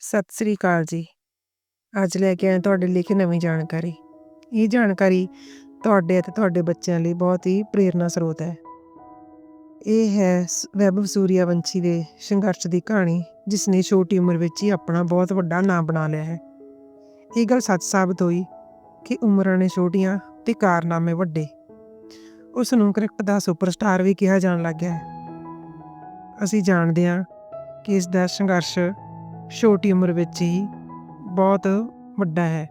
ਸਤਿ ਸ੍ਰੀ ਅਕਾਲ ਜੀ। ਅੱਜ ਲੈ ਕੇ ਆਏ ਤੁਹਾਡੇ ਲਈ ਇੱਕ ਨਵੀਂ ਜਾਣਕਾਰੀ। ਇਹ ਜਾਣਕਾਰੀ ਤੁਹਾਡੇ ਅਤੇ ਤੁਹਾਡੇ ਬੱਚਿਆਂ ਲਈ ਬਹੁਤ ਹੀ ਪ੍ਰੇਰਨਾ ਸਰੋਤ ਹੈ। ਇਹ ਹੈ ਵੈਭਵ ਸੂਰਿਆਵੰਸ਼ੀ ਦੇ ਸੰਘਰਸ਼ ਦੀ ਕਹਾਣੀ, ਜਿਸ ਨੇ ਛੋਟੀ ਉਮਰ ਵਿੱਚ ਹੀ ਆਪਣਾ ਬਹੁਤ ਵੱਡਾ ਨਾਮ ਬਣਾ ਲਿਆ ਹੈ। ਇਹ ਗੱਲ ਸੱਚ ਸਾਬਤ ਹੋਈ ਕਿ ਉਮਰਾਂ ਨੇ ਛੋਟੀਆਂ ਤੇ ਕਾਰਨਾਮੇ ਵੱਡੇ। ਉਸ ਨੂੰ ਕ੍ਰਿਕਟ ਦਾ ਸੁਪਰਸਟਾਰ ਵੀ ਕਿਹਾ ਜਾਣ ਲੱਗ ਗਿਆ ਹੈ। ਅਸੀਂ ਜਾਣਦੇ ਹਾਂ ਕਿ ਇਸ ਦਾ ਸੰਘਰਸ਼ ਛੋਟੀ ਉਮਰ ਵਿੱਚ ਹੀ ਬਹੁਤ ਵੱਡਾ ਹੈ।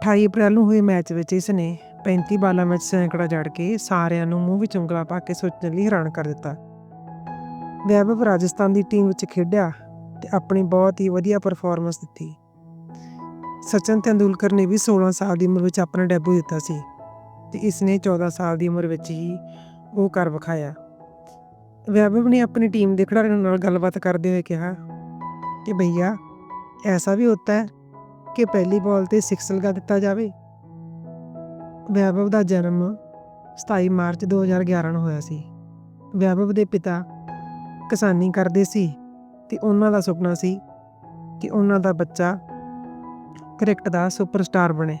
28 ਅਪ੍ਰੈਲ ਨੂੰ ਹੋਏ ਮੈਚ ਵਿੱਚ ਇਸ ਨੇ 35 ਬਾਲਾਂ ਵਿੱਚ ਸੈਂਕੜਾ ਜੜ ਕੇ ਸਾਰਿਆਂ ਨੂੰ ਮੂੰਹ ਵਿੱਚ ਉਂਗਲਾ ਪਾ ਕੇ ਸੋਚਣ ਲਈ ਹੈਰਾਨ ਕਰ ਦਿੱਤਾ। ਵੈਭਵ ਰਾਜਸਥਾਨ ਦੀ ਟੀਮ ਵਿੱਚ ਖੇਡਿਆ ਤੇ ਆਪਣੀ ਬਹੁਤ ਹੀ ਵਧੀਆ ਪਰਫਾਰਮੈਂਸ ਦਿੱਤੀ। ਸਚਿਨ ਤੈਂਦੂਲਕਰ ਨੇ ਵੀ 16 ਸਾਲ ਦੀ ਉਮਰ ਵਿੱਚ ਆਪਣਾ ਡੈਬਿਊ ਦਿੱਤਾ ਸੀ ਤੇ ਇਸ ਨੇ 14 ਸਾਲ ਦੀ ਉਮਰ ਵਿੱਚ ਹੀ ਉਹ ਕਰ ਵਿਖਾਇਆ। ਵੈਭਵ ਨੇ ਆਪਣੀ ਟੀਮ ਦੇ ਖਿਡਾਰੀਆਂ ਨਾਲ ਗੱਲਬਾਤ ਕਰਦੇ ਹੋਏ ਕਿਹਾ कि भैया ऐसा भी होता है कि पहली बॉल ਤੇ 6 ਲਗਾ ਦਿੱਤਾ ਜਾਵੇ ਵੈਭਵ ਦਾ ਜਨਮ 27 ਮਾਰਚ 2011 ਨੂੰ ਹੋਇਆ ਸੀ ਵੈਭਵ ਦੇ ਪਿਤਾ ਕਿਸਾਨੀ ਕਰਦੇ ਸੀ ਤੇ ਉਹਨਾਂ ਦਾ ਸੁਪਨਾ ਸੀ ਕਿ ਉਹਨਾਂ ਦਾ ਬੱਚਾ ਕ੍ਰਿਕਟ ਦਾ ਸੁਪਰਸਟਾਰ ਬਣੇ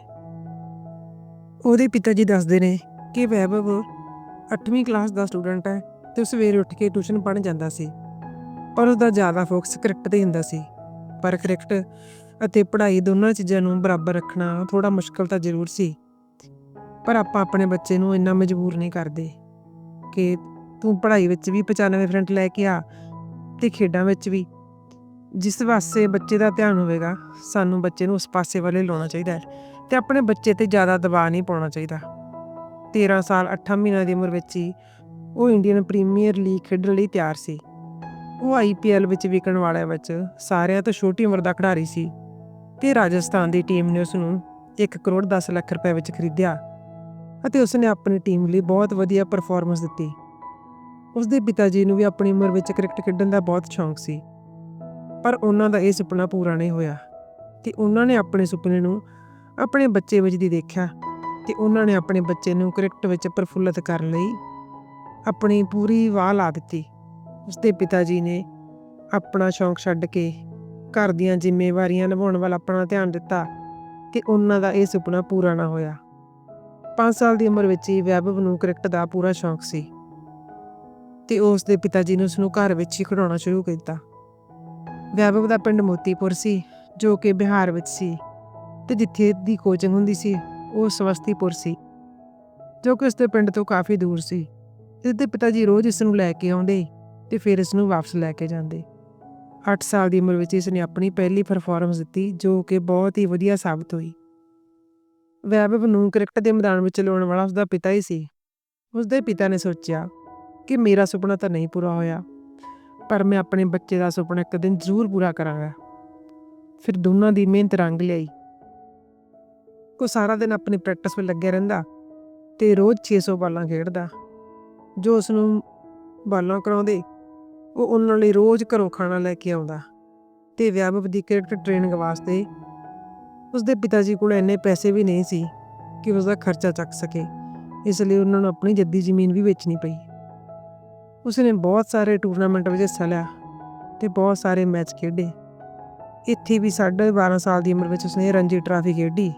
ਉਹਦੇ ਪਿਤਾ ਜੀ ਦੱਸਦੇ ਨੇ ਕਿ ਵੈਭਵ 8ਵੀਂ ਕਲਾਸ ਦਾ ਸਟੂਡੈਂਟ ਹੈ ਤੇ ਉਹ ਸਵੇਰੇ ਉੱਠ ਕੇ ਟਿਊਸ਼ਨ ਪੜ੍ਹਨ ਜਾਂਦਾ ਸੀ ਪਰ ਉਹਦਾ ਜ਼ਿਆਦਾ ਫੋਕਸ ਕ੍ਰਿਕਟ ਤੇ ਹੁੰਦਾ ਸੀ। ਪਰ ਕ੍ਰਿਕਟ ਅਤੇ ਪੜ੍ਹਾਈ ਦੋਨਾਂ ਚੀਜ਼ਾਂ ਨੂੰ ਬਰਾਬਰ ਰੱਖਣਾ ਥੋੜਾ ਮੁਸ਼ਕਲ ਤਾਂ ਜ਼ਰੂਰ ਸੀ। ਪਰ ਆਪਾਂ ਆਪਣੇ ਬੱਚੇ ਨੂੰ ਇੰਨਾ ਮਜਬੂਰ ਨਹੀਂ ਕਰਦੇ ਕਿ ਤੂੰ ਪੜ੍ਹਾਈ ਵਿੱਚ ਵੀ 95% ਲੈ ਕੇ ਆ ਤੇ ਖੇਡਾਂ ਵਿੱਚ ਵੀ। ਜਿਸ ਪਾਸੇ ਬੱਚੇ ਦਾ ਧਿਆਨ ਹੋਵੇਗਾ, ਸਾਨੂੰ ਬੱਚੇ ਨੂੰ ਉਸ ਪਾਸੇ ਵੱਲੇ ਲਾਉਣਾ ਚਾਹੀਦਾ ਹੈ ਤੇ ਆਪਣੇ ਬੱਚੇ ਤੇ ਜ਼ਿਆਦਾ ਦਬਾਅ ਨਹੀਂ ਪਾਉਣਾ ਚਾਹੀਦਾ। 13 ਸਾਲ 8 ਮਹੀਨਿਆਂ ਦੀ ਉਮਰ ਵਿੱਚ ਹੀ ਉਹ ਇੰਡੀਅਨ ਪ੍ਰੀਮੀਅਰ ਲੀਗ ਖੇਡਣ ਲਈ ਤਿਆਰ ਸੀ। ਉਹ ਆਈਪੀਐਲ ਵਿੱਚ ਵਿਕਣ ਵਾਲਿਆਂ ਵਿੱਚ ਸਾਰਿਆਂ ਤੋਂ ਛੋਟੀ ਉਮਰ ਦਾ ਖਿਡਾਰੀ ਸੀ ਤੇ ਰਾਜਸਥਾਨ ਦੀ ਟੀਮ ਨੇ ਉਸ ਨੂੰ 1 ਕਰੋੜ 10 ਲੱਖ ਰੁਪਏ ਵਿੱਚ ਖਰੀਦਿਆ ਅਤੇ ਉਸ ਨੇ ਆਪਣੀ ਟੀਮ ਲਈ ਬਹੁਤ ਵਧੀਆ ਪਰਫਾਰਮੈਂਸ ਦਿੱਤੀ। ਉਸ ਦੇ ਪਿਤਾ ਜੀ ਨੂੰ ਵੀ ਆਪਣੀ ਉਮਰ ਵਿੱਚ ਕ੍ਰਿਕਟ ਖੇਡਣ ਦਾ ਬਹੁਤ ਸ਼ੌਂਕ ਸੀ। ਪਰ ਉਹਨਾਂ ਦਾ ਇਹ ਸੁਪਨਾ ਪੂਰਾ ਨਹੀਂ ਹੋਇਆ ਤੇ ਉਹਨਾਂ ਨੇ ਆਪਣੇ ਸੁਪਨੇ ਨੂੰ ਆਪਣੇ ਬੱਚੇ ਵਿੱਚ ਦੀ ਦੇਖਿਆ ਤੇ ਉਹਨਾਂ ਨੇ ਆਪਣੇ ਬੱਚੇ ਨੂੰ ਕ੍ਰਿਕਟ ਵਿੱਚ ਪ੍ਰਫੁੱਲਤ ਕਰਨ ਲਈ ਆਪਣੀ ਪੂਰੀ ਵਾਹ ਲਾ ਦਿੱਤੀ। ਉਸਦੇ ਪਿਤਾ ਜੀ ਨੇ ਆਪਣਾ ਸ਼ੌਂਕ ਛੱਡ ਕੇ ਘਰ ਦੀਆਂ ਜ਼ਿੰਮੇਵਾਰੀਆਂ ਨਿਭਾਉਣ ਵੱਲ ਆਪਣਾ ਧਿਆਨ ਦਿੱਤਾ ਤੇ ਉਹਨਾਂ ਦਾ ਇਹ ਸੁਪਨਾ ਪੂਰਾ ਨਾ ਹੋਇਆ। 5 ਸਾਲ ਦੀ ਉਮਰ ਵਿੱਚ ਹੀ ਵੈਭਵ ਨੂੰ ਕ੍ਰਿਕਟ ਦਾ ਪੂਰਾ ਸ਼ੌਂਕ ਸੀ ਤੇ ਉਸ ਦੇ ਪਿਤਾ ਜੀ ਨੇ ਉਸ ਨੂੰ ਘਰ ਵਿੱਚ ਹੀ ਖਿਡਾਉਣਾ ਸ਼ੁਰੂ ਕੀਤਾ ਵੈਭਵ ਦਾ ਪਿੰਡ ਮੋਤੀਪੁਰ ਸੀ, ਜੋ ਕਿ ਬਿਹਾਰ ਵਿੱਚ ਸੀ ਤੇ ਜਿੱਥੇ ਦੀ ਕੋਚਿੰਗ ਹੁੰਦੀ ਸੀ, ਉਹ ਸਵਸਤੀਪੁਰ ਸੀ, ਜੋ ਕਿ ਉਸ ਦੇ ਪਿੰਡ ਤੋਂ ਕਾਫੀ ਦੂਰ ਸੀ। ਇਸ ਦੇ ਪਿਤਾ ਜੀ ਰੋਜ਼ ਇਸ ਨੂੰ ਲੈ ਕੇ ਆਉਂਦੇ ਤੇ ਫਿਰ ਇਸ ਨੂੰ ਵਾਪਸ ਲੈ ਕੇ ਜਾਂਦੇ। 8 ਸਾਲ ਦੀ ਉਮਰ ਵਿੱਚ ਇਸ ਨੇ ਆਪਣੀ ਪਹਿਲੀ ਪਰਫਾਰਮੈਂਸ ਦਿੱਤੀ, ਜੋ ਕਿ ਬਹੁਤ ਹੀ ਵਧੀਆ ਸਾਬਤ ਹੋਈ। ਵੈਭਵ ਨੂੰ ਕ੍ਰਿਕਟ ਦੇ ਮੈਦਾਨ ਵਿੱਚ ਲਾਉਣ ਵਾਲਾ ਉਸਦਾ ਪਿਤਾ ਹੀ ਸੀ। ਉਸਦੇ ਪਿਤਾ ਨੇ ਸੋਚਿਆ ਕਿ ਮੇਰਾ ਸੁਪਨਾ ਤਾਂ ਨਹੀਂ ਪੂਰਾ ਹੋਇਆ, ਪਰ ਮੈਂ ਆਪਣੇ ਬੱਚੇ ਦਾ ਸੁਪਨਾ ਇੱਕ ਦਿਨ ਜ਼ਰੂਰ ਪੂਰਾ ਕਰਾਂਗਾ। ਫਿਰ ਦੋਨਾਂ ਦੀ ਮਿਹਨਤ ਰੰਗ ਲਿਆਈ। ਉਹ ਸਾਰਾ ਦਿਨ ਆਪਣੀ ਪ੍ਰੈਕਟਿਸ ਵਿੱਚ ਲੱਗਿਆ ਰਹਿੰਦਾ ਤੇ ਰੋਜ਼ 600 ਬਾਲਾਂ ਖੇਡਦਾ, ਜੋ ਉਸ ਨੂੰ ਬਾਲਾਂ ਕਰਾਉਂਦੇ ਉਹ ਉਹਨਾਂ ਲਈ ਰੋਜ਼ ਘਰੋਂ ਖਾਣਾ ਲੈ ਕੇ ਆਉਂਦਾ ਤੇ ਵਿਆਪਕ ਦੀ ਕ੍ਰਿਕਟ ਟ੍ਰੇਨਿੰਗ ਵਾਸਤੇ ਉਸਦੇ ਪਿਤਾ ਜੀ ਕੋਲ ਇੰਨੇ ਪੈਸੇ ਵੀ ਨਹੀਂ ਸੀ ਕਿ ਉਸਦਾ ਖਰਚਾ ਚੱਕ ਸਕੇ, ਇਸ ਲਈ ਉਹਨਾਂ ਨੂੰ ਆਪਣੀ ਜੱਦੀ ਜ਼ਮੀਨ ਵੀ ਵੇਚਣੀ ਪਈ। ਉਸਨੇ ਬਹੁਤ ਸਾਰੇ ਟੂਰਨਾਮੈਂਟ ਵਿੱਚ ਹਿੱਸਾ ਲਿਆ ਤੇ ਬਹੁਤ ਸਾਰੇ ਮੈਚ ਖੇਡੇ। ਇੱਥੇ ਵੀ 12.5 ਸਾਲ ਦੀ ਉਮਰ ਵਿੱਚ ਉਸਨੇ ਰਣਜੀ ਟਰਾਫੀ ਖੇਡੀ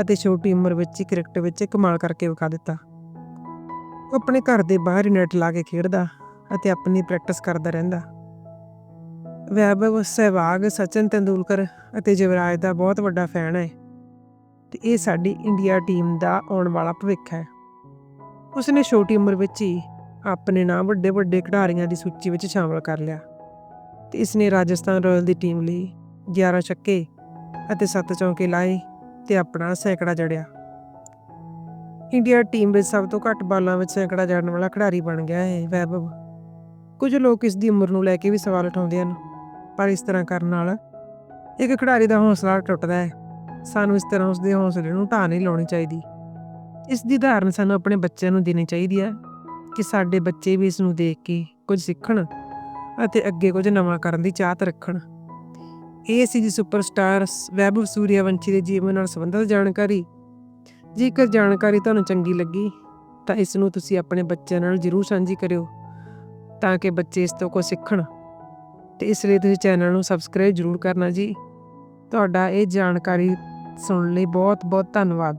ਅਤੇ ਛੋਟੀ ਉਮਰ ਵਿੱਚ ਹੀ ਕ੍ਰਿਕਟ ਵਿੱਚ ਕਮਾਲ ਕਰਕੇ ਵਿਖਾ ਦਿੱਤਾ। ਉਹ ਆਪਣੇ ਘਰ ਦੇ ਬਾਹਰ ਹੀ ਨੈਟ ਲਾ ਕੇ ਖੇਡਦਾ ਅਤੇ ਆਪਣੀ ਪ੍ਰੈਕਟਿਸ ਕਰਦਾ ਰਹਿੰਦਾ। ਵੈਭਵ ਸਹਿਵਾਗ ਸਚਿਨ ਤੇਂਦੁਲਕਰ ਅਤੇ ਯੁਵਰਾਜ ਦਾ ਬਹੁਤ ਵੱਡਾ ਫੈਨ ਹੈ ਤੇ ਇਹ ਸਾਡੀ ਇੰਡੀਆ ਟੀਮ ਦਾ ਆਉਣ ਵਾਲਾ ਭਵਿੱਖ ਹੈ। ਉਸਨੇ ਛੋਟੀ ਉਮਰ ਵਿੱਚ ਹੀ ਆਪਣੇ ਨਾਮ ਵੱਡੇ ਵੱਡੇ ਖਿਡਾਰੀਆਂ ਦੀ ਸੂਚੀ ਵਿੱਚ ਸ਼ਾਮਲ ਕਰ ਲਿਆ ਤੇ ਇਸਨੇ ਰਾਜਸਥਾਨ ਰਾਇਲ ਦੀ ਟੀਮ ਲਈ 11 ਛੱਕੇ ਅਤੇ 7 ਚੌਕੇ ਲਾਏ ਤੇ ਆਪਣਾ ਸੈਂਕੜਾ ਜੜਿਆ। ਇੰਡੀਆ ਟੀਮ ਵਿੱਚ ਸਭ ਤੋਂ ਘੱਟ ਬਾਲਾਂ ਵਿੱਚ ਸੈਂਕੜਾ ਜੜਨ ਵਾਲਾ ਖਿਡਾਰੀ ਬਣ ਗਿਆ ਹੈ ਵੈਭਵ। ਕੁਝ ਲੋਕ ਇਸ ਦੀ ਉਮਰ ਨੂੰ ਲੈ ਕੇ ਵੀ ਸਵਾਲ ਉਠਾਉਂਦੇ ਹਨ, ਪਰ ਇਸ ਤਰ੍ਹਾਂ ਕਰਨ ਨਾਲ ਇੱਕ ਖਿਡਾਰੀ ਦਾ ਹੌਸਲਾ ਟੁੱਟਦਾ ਹੈ। ਸਾਨੂੰ ਇਸ ਤਰ੍ਹਾਂ ਉਸ ਦੇ ਹੌਸਲੇ ਨੂੰ ਢਾਹ ਨਹੀਂ ਲਾਉਣੀ ਚਾਹੀਦੀ। ਇਸ ਦੀ ਉਦਾਹਰਨ ਸਾਨੂੰ ਆਪਣੇ ਬੱਚਿਆਂ ਨੂੰ ਦੇਣੀ ਚਾਹੀਦੀ ਹੈ ਕਿ ਸਾਡੇ ਬੱਚੇ ਵੀ ਇਸ ਨੂੰ ਦੇਖ ਕੇ ਕੁਝ ਸਿੱਖਣ ਅਤੇ ਅੱਗੇ ਕੁਝ ਨਵਾਂ ਕਰਨ ਦੀ ਚਾਹਤ ਰੱਖਣ। ਇਹ ਸੀ ਜੀ ਸੁਪਰਸਟਾਰ ਵੈਭਵ ਸੂਰਿਆਵੰਸ਼ੀ ਦੇ ਜੀਵਨ ਨਾਲ ਸੰਬੰਧਿਤ ਜਾਣਕਾਰੀ। ਜੇਕਰ ਜਾਣਕਾਰੀ ਤੁਹਾਨੂੰ ਚੰਗੀ ਲੱਗੀ ਤਾਂ ਇਸ ਨੂੰ ਤੁਸੀਂ ਆਪਣੇ ਬੱਚਿਆਂ ਨਾਲ ਜਰੂਰ ਸਾਂਝੀ ਕਰਿਓ। ਤਾਂ ਕਿ ਬੱਚੇ ਇਸ ਤੋਂ ਕੁਝ ਸਿੱਖਣ। ਤੇ ਇਸ ਲਈ ਤੁਸੀਂ ਚੈਨਲ ਨੂੰ ਸਬਸਕ੍ਰਾਈਬ ਜ਼ਰੂਰ ਕਰਨਾ ਜੀ। ਤੁਹਾਡਾ ਇਹ ਜਾਣਕਾਰੀ ਸੁਣਨ ਲਈ ਬਹੁਤ ਬਹੁਤ ਧੰਨਵਾਦ।